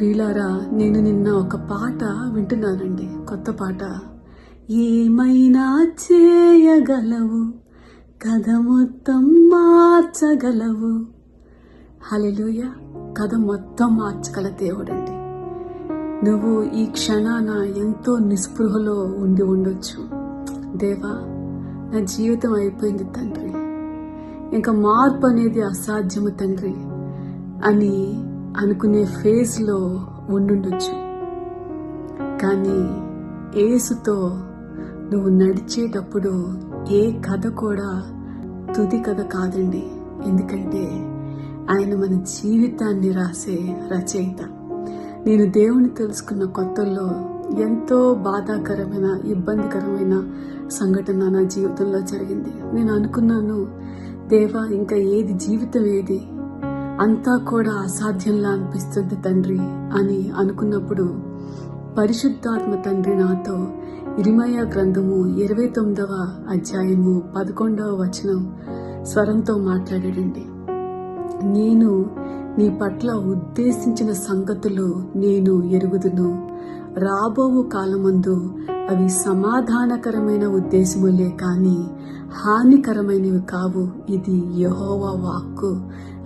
ప్రియులారా నేను నిన్న ఒక పాట వింటున్నానండి. కొత్త పాట. ఏమైనా చేయగలవు? కథ మొత్తం మార్చగలవు. హల్లెలూయా. కథ మొత్తం మార్చగల దేవుడండి. నువ్వు ఈ క్షణాన ఎంతో నిస్పృహలో ఉండి ఉండొచ్చు. దేవా నా జీవితం అయిపోయింది తండ్రి. ఇంకా మార్పు అనేది అసాధ్యము తండ్రి. అని అనుకునే ఫేజ్లో ఉండుండొచ్చు. కానీ ఏసుతో నువ్వు నడిచేటప్పుడు ఏ కథ కూడా తుది కథ కాదండి. ఎందుకంటే ఆయన మన జీవితాన్ని రాసే రచయిత. నేను దేవుని తెలుసుకున్న కొత్తల్లో ఎంతో బాధాకరమైన ఇబ్బందికరమైన సంఘటన నా జీవితంలో జరిగింది. నేను అనుకున్నాను దేవా ఇంకా ఏది జీవితం ఏది? అంతా కూడా అసాధ్యంలా అనిపిస్తుంది తండ్రి అని అనుకున్నప్పుడు పరిశుద్ధాత్మ తండ్రి నాతో ఇరిమయ గ్రంథము ఇరవై తొమ్మిదవ అధ్యాయము పదకొండవ వచనం స్వరంతో మాట్లాడాడండి. నేను నీ పట్ల ఉద్దేశించిన సంగతులు నేను ఎరుగుదును. రాబోవు కాలమందు అవి సమాధానకరమైన ఉద్దేశములే కానీ హానికరమైనవి కావు. ఇది యహోవా వాక్కు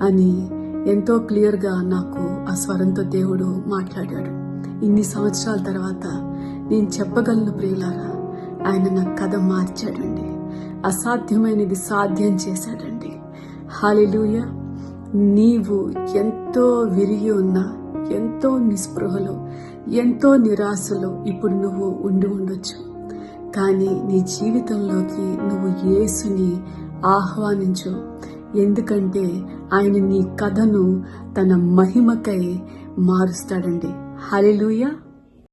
అని ఎంతో క్లియర్గా నాకు ఆ స్వరంతో దేవుడు మాట్లాడాడు. ఇన్ని సంవత్సరాల తర్వాత నేను చెప్పగలను ప్రియులారా ఆయన నా కథ మార్చాడండి. అసాధ్యమైనది సాధ్యం చేశాడండి. హాలిలూయ నీవు ఎంతో విరిగి ఉన్నా ఎంతో నిస్పృహలో ఎంతో నిరాశలో ఇప్పుడు నువ్వు ఉండి ఉండొచ్చు. కానీ నీ జీవితంలోకి నువ్వు యేసుని ఆహ్వానించు. ఎందుకంటే ఆయన నీ కథను తన మహిమకై మారుస్తాడండి. హల్లెలూయా.